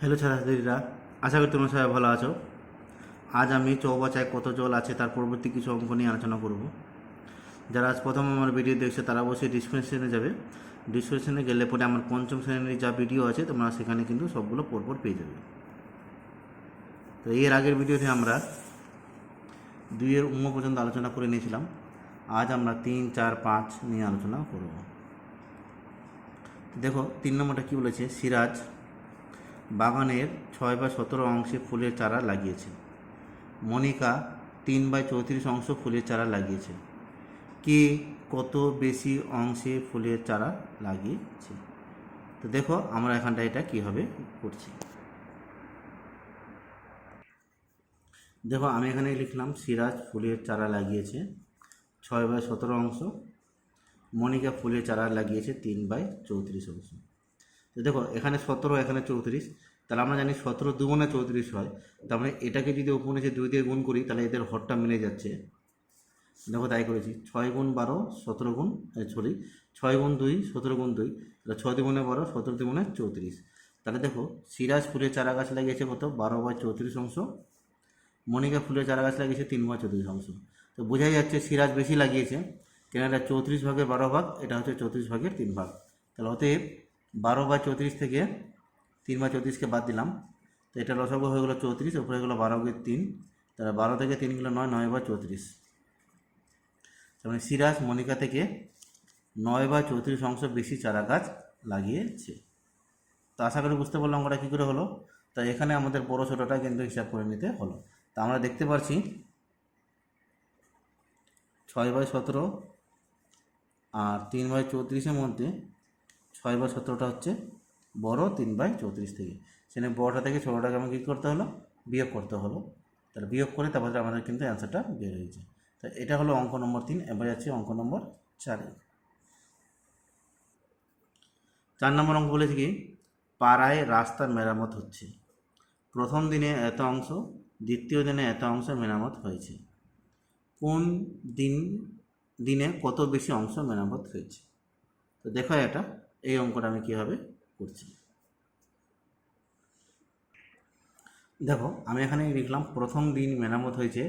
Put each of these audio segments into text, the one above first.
Hello ছাত্রছাত্রীরা, আশা করি তোমরা সবাই ভালো আছো। আজ আমি চৌবাচায় কত জল আছে তার পরবর্তী কিছু অঙ্ক নিয়ে আলোচনা করব। যারা আজ প্রথম আমার ভিডিও দেখছে, তারা অবশ্যই ডিসক্রিপশনে যাবে। ডিসক্রিপশনে গেলে পরে আমার পঞ্চম শ্রেণির যা ভিডিও আছে, তোমরা সেখানে কিন্তু সবগুলো পরপর পেয়ে যাবে। তো এর আগের ভিডিওতে আমরা দুইয়ের উম্ম পর্যন্ত আলোচনা করে নিয়েছিলাম। আজ আমরা তিন, চার, পাঁচ নিয়ে আলোচনা করব। দেখো, তিন নম্বরটা কী বলেছে? সিরাজ বাগানের ছয় বা সতেরো অংশে ফুলের চারা লাগিয়েছে মনিকা তিন বাই চৌত্রিশ অংশ ফুলের চারা লাগিয়েছে কে কত বেশি অংশে ফুলের চারা লাগিয়েছে? তো দেখো, আমরা এখানটা এটা কীভাবে করছি। দেখো, আমি এখানে লিখলাম, সিরাজ ফুলের চারা লাগিয়েছে ছয় বাই সতেরো অংশ। মনিকা ফুলের চারা লাগিয়েছে তিন বাই চৌত্রিশ অংশ। দেখো, এখানে সতেরো, এখানে চৌত্রিশ, তাহলে আমরা জানি সতেরো দুগুণে চৌত্রিশ হয়, তার মানে এটাকে যদি ওপরে দুই দিয়ে গুণ করি, তাহলে এদের হরটা মিলে যাচ্ছে। দেখো তাই করেছি, ছয় গুণ বারো, সতেরো গুণ সরি ছয় গুণ দুই, সতেরো গুণ দুই, তাহলে ছয় দুগুণে বারো, সতেরো দুগুণে চৌত্রিশ। তাহলে দেখো, সিরাজ ফুলের চারা গাছ লাগিয়েছে কত? বারো বাই চৌত্রিশ অংশ। মনিকা ফুলের চারা গাছ লাগিয়েছে তিন বাই চৌত্রিশ অংশ। তো বোঝাই যাচ্ছে সিরাজ বেশি লাগিয়েছে কেন এটা চৌত্রিশ ভাগের বারো ভাগ, এটা হচ্ছে চৌত্রিশ ভাগের তিন ভাগ। তাহলে অতএব বারো বাই চৌত্রিশ থেকে তিন বা চৌত্রিশকে বাদ দিলাম। তো এটা লসাগু হয়ে গেলো চৌত্রিশ হয়ে গেলো বারো গিয়ে তিন। তাহলে বারো থেকে তিন গেলো নয় নয় বা চৌত্রিশ। তার মানে সিরাজ মনিকা থেকে নয় বা চৌত্রিশ অংশ বেশি চারা গাছ লাগিয়েছে। তো আশা করি বুঝতে পারলাম ওটা কী করে হলো। তো এখানে আমাদের বড়ো ছোটোটা কিন্তু হিসাব করে নিতে হলো। তা আমরা দেখতে পাচ্ছি ছয় বাই সতেরো আর তিন বাই চৌত্রিশের মধ্যে ছয় বাই সতেরোটা হচ্ছে, বড় তিন বাই চৌত্রিশ থেকে। সেখানে বড়টা থেকে ছোটোটাকে আমাকে কী করতে হলো? বিয়োগ করতে হলো। তাহলে বিয়োগ করে তারপরে আমাদের কিন্তু অ্যান্সারটা বের হয়েছে। তো এটা হলো অঙ্ক নম্বর তিন এবার যাচ্ছি অঙ্ক নম্বর চারে চার নম্বর অঙ্ক বলেছে কি? পাড়ায় রাস্তার মেরামত হচ্ছে। প্রথম দিনে এত অংশ, দ্বিতীয় দিনে এত অংশ মেরামত হয়েছে। কোন দিন, দিনে কত বেশি অংশ মেরামত হয়েছে? তো দেখো এটা। এই অঙ্কটা আমি কীভাবে করছি? দেখো, আমি এখানে লিখলাম, প্রথম দিন মেরামত হয়েছে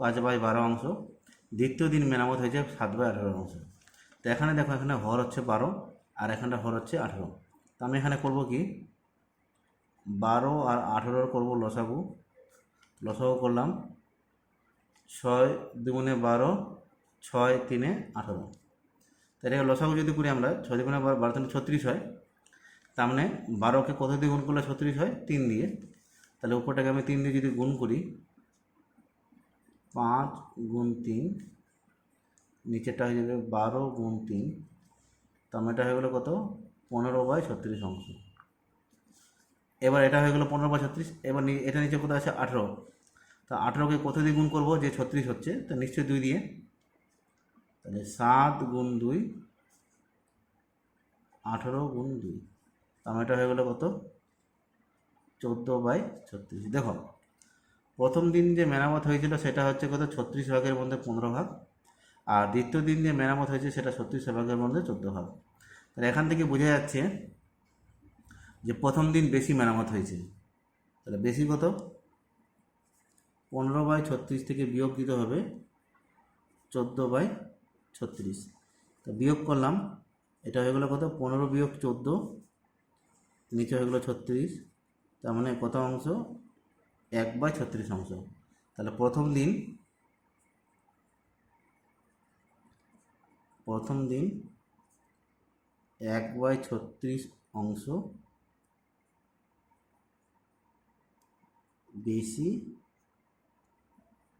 পাঁচ বাই বারো অংশ, দ্বিতীয় দিন মেরামত হয়েছে সাত বাই আঠেরো অংশ। তো এখানে দেখো, এখানে হর হচ্ছে বারো, আর এখানটা হর হচ্ছে আঠেরো। তো আমি এখানে করব কি? বারো আর আঠেরোর করব লসাগু। লসাগু করলাম ছয় দুগুণে বারো, ছয় তিনে আঠেরো। তাহলে লসাগু যদি করি আমরা, ছয় দুগুণে বারো বারো তিনে ছত্রিশ হয়। তার মানে বারোকে কত দিয়ে গুণ করলে ছত্রিশ হয়? তিন দিয়ে। তাহলে উপরটাকে আমি তিন দিয়ে যদি গুণ করি, পাঁচ গুণ তিন, নিচেরটা হয়ে যাবে বারো গুণ তিন। তার মানে এটা হয়ে গেলো কত? পনেরো বাই ছত্রিশ অংশ। এবার এটা হয়ে গেলো পনেরো বাই ছত্রিশ, এবার এটা নিচে কোথায় আছে? আঠেরো। তা আঠেরোকে কত দিয়ে গুণ করব? যে ছত্রিশ হচ্ছে, তো নিশ্চয়ই দুই দিয়ে। তাহলে সাত গুণ দুই, আঠেরো গুণ দুই। মানে এটা হয়ে গেলো কত? চোদ্দ বাই ছত্রিশ। দেখো, প্রথম দিন যে মেরামত হয়েছিল সেটা হচ্ছে কত? ছত্রিশ ভাগের মধ্যে পনেরো ভাগ। আর দ্বিতীয় দিন যে মেরামত হয়েছে সেটা ছত্রিশ ভাগের মধ্যে চোদ্দ ভাগ। তাহলে এখান থেকে বোঝা যাচ্ছে যে প্রথম দিন বেশি মেরামত হয়েছে। তাহলে বেশি কত? পনেরো বাই ছত্রিশ থেকে বিয়োগ দিতে হবে চোদ্দ বাই ছত্রিশ। তো বিয়োগ করলাম, এটা হয়ে গেলো কত? পনেরো বিয়োগ চোদ্দ, নিচে হয়ে গেলো ছত্রিশ। তার মানে কত অংশ? এক বাই ছত্রিশ অংশ। তাহলে প্রথম দিন প্রথম দিন এক বাই ছত্রিশ অংশ বেশি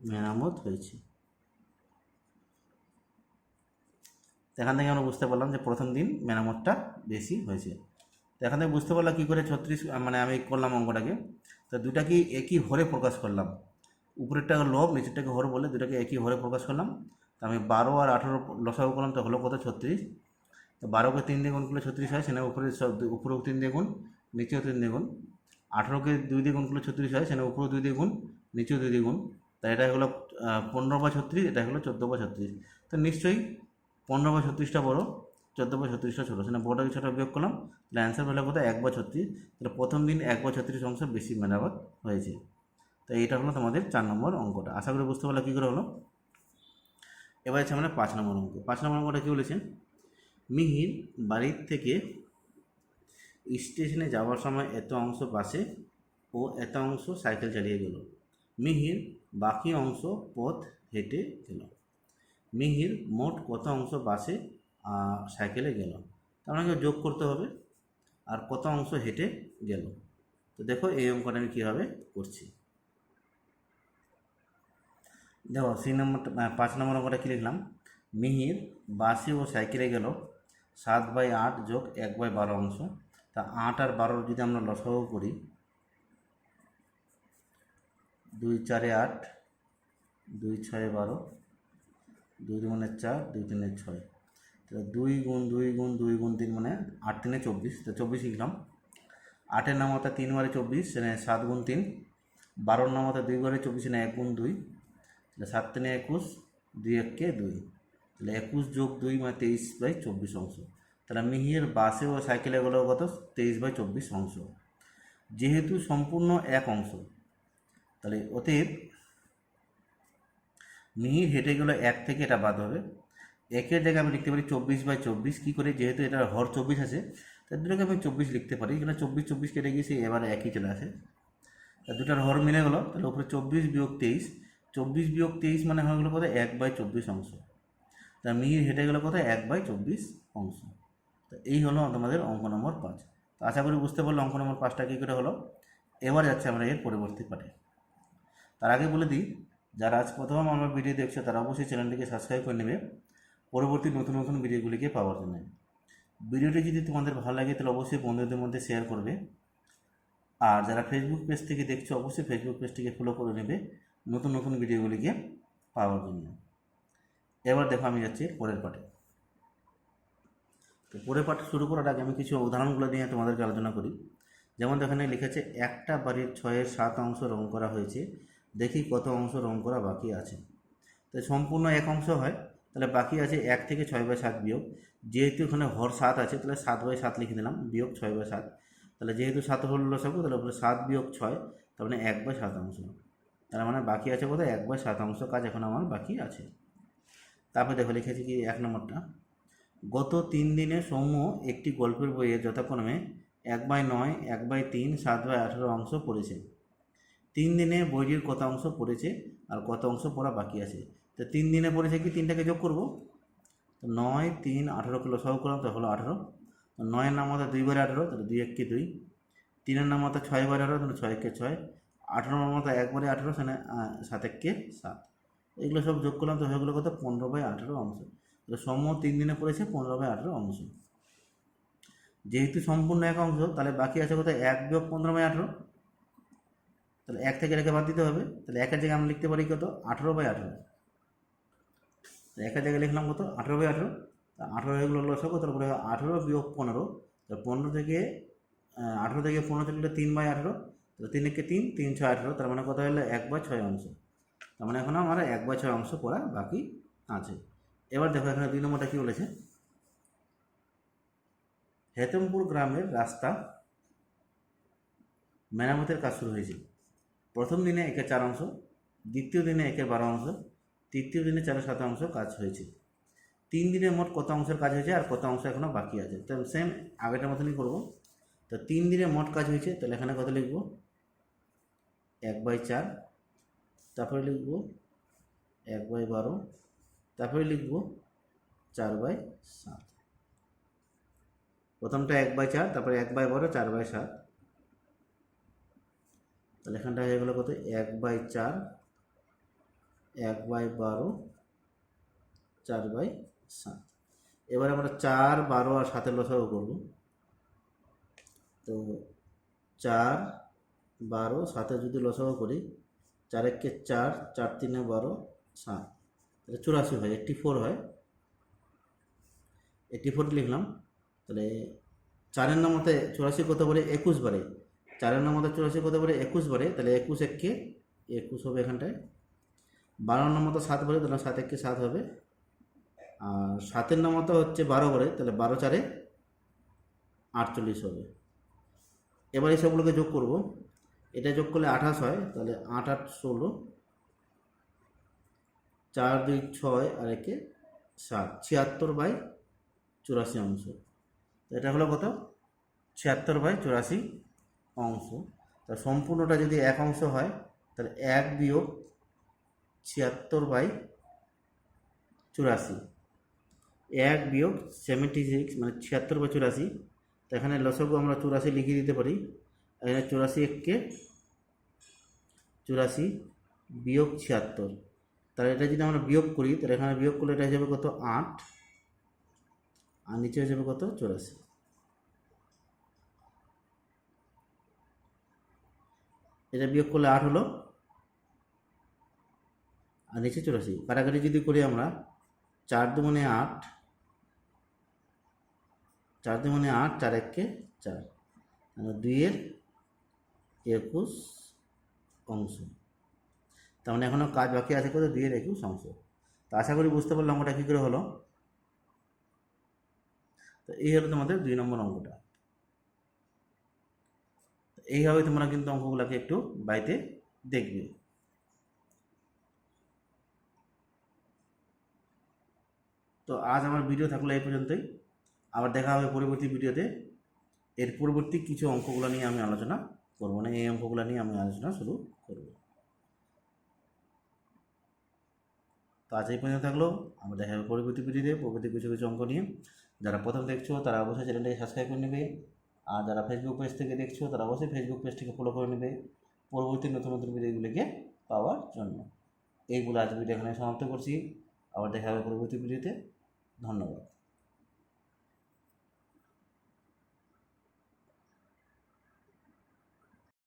মেরামত হয়েছে। এখান থেকে আমরা বুঝতে পারলাম যে প্রথম দিন মেরামতটা বেশি হয়েছে। তো এখান থেকে বুঝতে পারলাম কী করে ছত্রিশ মানে আমি করলাম অঙ্কটাকে। তো দুটাকে একই হরে প্রকাশ করলাম। উপরেরটাকে লব, নিচেরটাকে হর বলে দুটাকে একই হরে প্রকাশ করলাম। তো আমি বারো আর আঠেরো লসাগু করলাম, তো হলো কত? ছত্রিশ। তো বারোকে তিন দিয়ে গুণ করলে ছত্রিশ হয়, সেখানে উপরে সব উপরেও তিন দিয়ে গুণ, নিচেও তিন দিয়ে গুণ। আঠেরোকে দুই দিয়ে গুণ করলে ছত্রিশ হয়, সেখানে উপরেও দুই দিয়ে গুণ, নিচেও দুই দিয়ে গুণ। তাই এটা হলো পনেরো বা ছত্রিশ, এটা হলো চোদ্দ বা ছত্রিশ। তো নিশ্চয়ই পনেরো বা ছত্রিশটা বড়ো চোদ্দ বা ছত্রিশটা ছোটো। সেখানে বড় ছটা বিয়োগ করলাম? তাহলে অ্যান্সার হলো কত এক বা ছত্রিশ। তাহলে প্রথম দিন এক বা ছত্রিশ অংশ বেশি মেরামত হয়েছে। তো এইটা হলো তোমাদের চার নম্বর অঙ্কটা। আশা করি বুঝতে পারলে কী করে হলো? এবার আছে আমরা পাঁচ নম্বর অঙ্ক। পাঁচ নম্বর অঙ্কটা কী বলেছে? মিহির বাড়ির থেকে স্টেশনে যাওয়ার সময় এত অংশ বাসে ও এত অংশ সাইকেল চালিয়ে গেল। মিহির বাকি অংশ পথ হেঁটে গেল। মিহির মোট কত অংশ বাসে সাইকেলে গেল? তার যোগ করতে হবে। আর কত অংশ হেঁটে গেল? তো দেখো এই অঙ্কটা আমি কীভাবে করছি। দেখো সি নম্বরটা পাঁচ নম্বর অঙ্কটা কী লিখলাম? মিহির বাসে ও সাইকেলে গেল সাত বাই আট যোগ এক বাই বারো অংশ। তা আট আর বারোর যদি আমরা লসাগু করি, দুই চারে আট, দুই ছয় বারো দুই দুগুণে চার, দুই তিনে ছয়। তাহলে দুই গুণ দুই গুণ দুই গুণ তিন মানে আট তিনে চব্বিশ। তো চব্বিশ লিখলাম। আটের নামতা তিন বারে চব্বিশ মানে সাত গুণ তিন। বারোর নামতা দুই বারে চব্বিশ মানে এক গুণ দুই। তাহলে সাত তিনে একুশ, দুই এককে দুই। তাহলে একুশ যোগ দুই মানে তেইশ বাই চব্বিশ অংশ। তাহলে মিহির বাসে ও সাইকেলে গেলো কত? তেইশ বাই চব্বিশ অংশ। যেহেতু সম্পূর্ণ এক অংশ। তাহলে অতএব মিহির হেঁটে গেলো এক থেকে এটা বাদ হবে। একের জায়গায় আমি লিখতে পারি চব্বিশ বাই চব্বিশ। কী করে? যেহেতু এটা হর চব্বিশ আছে, তার দুটোকে আমি চব্বিশ লিখতে পারি। এখানে চব্বিশ চব্বিশ কেটে গিয়েছে, এবার একই চলে আসে। তা দুটার হর মিলে গেলো, তাহলে উপরে চব্বিশ বিয়োগ তেইশ। চব্বিশ বিয়োগ তেইশ মানে হয়ে গেলো কোথায় এক বাই চব্বিশ অংশ। তা মিহির হেঁটে গেলো কোথায় এক বাই চব্বিশ অংশ। তো এই হলো তোমাদের অঙ্ক নম্বর পাঁচ। তো আশা করি বুঝতে পারল অঙ্ক নম্বর পাঁচটা কী করে হলো? এবার যাচ্ছে আমরা এর পরবর্তী পাঠে। তার আগে বলে দিই যারা আজ প্রথম আমার ভিডিও দেখছ, তারা অবশ্যই চ্যানেলটিকে সাবস্ক্রাইব করে নেবে। পরবর্তী নতুন নতুন ভিডিওগুলিকে পাওয়ার জন্য। ভিডিওটি যদি তোমাদের ভালো লাগে, তাহলে অবশ্যই বন্ধুদের মধ্যে শেয়ার করবে। আর যারা ফেসবুক পেজ থেকে দেখছ, অবশ্যই ফেসবুক পেজটিকে ফলো করে নেবে নতুন নতুন ভিডিওগুলিকে পাওয়ার জন্য। এবার দেখো আমি যাচ্ছি পরের পাঠে তো পরের পাঠ শুরু করার আগে আমি কিছু উদাহরণগুলো নিয়ে তোমাদেরকে আলোচনা করি। যেমন এখানে লিখেছে, একটা বাড়ির ছয়ের সাত অংশ রং করা হয়েছে। দেখি কত অংশ রং করা বাকি আছে। তো সম্পূর্ণ এক অংশ হয়, তাহলে বাকি আছে এক থেকে ছয় বাই সাত বিয়োগ। যেহেতু এখানে হর সাত আছে, তাহলে সাত বাই সাত লিখে দিলাম, বিয়োগ ছয় বাই সাত। তাহলে যেহেতু সাত হল লসাগু তাহলে উপরে সাত বিয়োগ ছয়, তার মানে এক বাই সাত অংশ। তার মানে বাকি আছে কোথায় এক বাই সাত অংশ কাজ এখন আমার বাকি আছে। তারপরে দেখো লিখেছি কি এক নম্বরটা। গত তিন দিনে সৌম্য একটি গল্পের বইয়ে যথাক্রমে এক বাই নয়, এক বাই তিন, সাত বাই আঠেরো অংশ পড়েছে। তিন দিনে বইটির কত অংশ পড়েছে আর কত অংশ পড়া বাকি আছে? তো তিন দিনে পড়েছে কি? তিনটাকে যোগ করব। তো নয়, তিন, আঠেরো কিলো সহ করলাম তো হলো আঠেরো। তো নয়ের নাম হতো দুই বারে আঠেরো, তাহলে দুই এক এককে দুই। তিনের নাম হতো ছয় বারে আঠেরো, তাহলে ছয় একে ছয়। আঠেরো নাম হতো একবারে আঠেরো সেখানে সাত এককে সাত। এগুলো সব যোগ করলাম, তো হয়ে গেলো কত? পনেরো বাই আঠেরো অংশ। তাহলে সম তিন দিনে পড়েছে, পনেরো বাই আঠেরো অংশ। যেহেতু সম্পূর্ণ এক অংশ, তাহলে বাকি আছে কোথায়? এক বিয়োগ পনেরো বাই আঠেরো। তাহলে এক থেকে রেখে বাদ দিতে হবে। তাহলে একের জায়গায় আমরা লিখতে পারি কত? আঠেরো বাই আঠেরো। তো একের জায়গায় লিখলাম কত? আঠেরো বাই আঠেরো। তা আঠেরো হয়ে গেলো লসক তারপরে আঠেরো বিয়োগ পনেরো। তো পনেরো থেকে আঠেরো থেকে পনেরো থেকে তিন বাই আঠেরো। তাহলে তিন একে তিন তিন ছয় আঠেরো। তার মানে কত হলো? এক বা ছয় অংশ। তার মানে এখন আমার এক বা ছয় অংশ পড়া বাকি আছে। এবার দেখো এখানে দুই নম্বরটা কী বলেছে? হেতমপুর গ্রামের রাস্তা মেরামতের কাজ শুরু হয়েছে। প্রথম দিনে একের চার অংশ, দ্বিতীয় দিনে একের বারো অংশ, তৃতীয় দিনে চারের সাত অংশ কাজ হয়েছে। তিন দিনে মোট কত অংশের কাজ হয়েছে আর কত অংশ এখনও বাকি আছে? তো সেম আগেটার মতনই করব। তো তিন দিনে মোট কাজ হয়েছে, তাহলে এখানে কত লিখব? এক বাই চার, তারপরে লিখব এক বাই বারো, তারপরে লিখব চার বাই সাত। প্রথমটা এক বাই চার, তারপরে এক বাই বারো, চার বাই সাত। তাহলে এখানটা হয়ে গেলো কত? এক বাই চার, এক বাই বারো, চার বাই সাত। এবার আমরা চার, বারো আর সাতের লসাও করব। তো চার, বারো সাথে যদি লসাগু করি, চার একে চার চার তিনে বারো, সাত। তাহলে চুরাশি হয়, এইট্টি ফোর হয়। এইট্টি ফোর লিখলাম, তাহলে চারের নামতে চুরাশি কত বলে একুশ বারে। চারের নামতে চুরাশি কত বলে একুশ বারে তাহলে একুশ এককে একুশ হবে এখানটায়। বারো নম্বর সাত বারে তাহলে সাত এককে সাত হবে। আর সাতের নামতা হচ্ছে বারো করে তাহলে বারো চারে আটচল্লিশ হবে। এবার সবগুলোকে যোগ করব। এটা যোগ করলে আঠাশ হয়, তাহলে আট আট, ষোলো। চার, দুই, ছয় আর একে সাত, ছিয়াত্তর বাই চুরাশি অংশ। এটা হলো কত? ছিয়াত্তর বাই চুরাশি অংশ। তা সম্পূর্ণটা যদি এক অংশ হয়, তাহলে এক বিয়োগ ছিয়াত্তর বাই চুরাশি। এক বিয়োগ সেভেন্টি সিক্স মানে ছিয়াত্তর বা চুরাশি। তো এখানে লসগু আমরা চুরাশি লিখে দিতে পারি। এখানে চুরাশি এককে চুরাশি বিয়োগ ছিয়াত্তর। তাহলে এটা যদি আমরা বিয়োগ করি, তাহলে এখানে বিয়োগ করলে এটা হয়ে কত? আট। আর নিচে যাবে কত? চুরাশি। এটা বিয়োগ করলে আট হলো। আর নিচে চুরাশি। কাটাকাটি যদি করি আমরা, চার দুগুণে আট, চার দুগুণে আট, চার এককে চার। দুইয়ের একুশ অংশ। তার মানে এখনও কাজ বাকি আছে কত? দুইয়ের একুশ অংশ। তো আশা করি বুঝতে পারলাম ওটা কী করে হলো? তো এই হলো তোমাদের দুই নম্বর অঙ্কটা। এইভাবে তোমরা কিন্তু অঙ্কগুলোকে একটু বাড়িতে দেখবে। তো আজ আমার ভিডিও থাকল এই পর্যন্তই। আবার দেখা হবে পরবর্তী ভিডিওতে এর পরবর্তী কিছু অঙ্কগুলো নিয়ে আমি আলোচনা করব না। এই অঙ্কগুলো নিয়ে আমি আলোচনা শুরু করব। তো আজ এই পর্যন্ত থাকল। আমরা দেখা হবে পরবর্তী ভিডিওতে পরবর্তী কিছু কিছু অঙ্ক নিয়ে। যারা প্রথম দেখছ, তারা অবশ্যই চ্যানেলটাকে সাবস্ক্রাইব করে নেবে। আর যারা ফেসবুক পেজ থেকে দেখছ, তারা অবশ্যই ফেসবুক পেজটিকে ফলো করে নেবে পরবর্তী নতুন নতুন ভিডিওগুলিকে পাওয়ার জন্য। এইগুলো আজ ভিডিও এখানে সমাপ্ত করছি। আবার দেখা হবে পরবর্তী ভিডিওতে। ধন্যবাদ।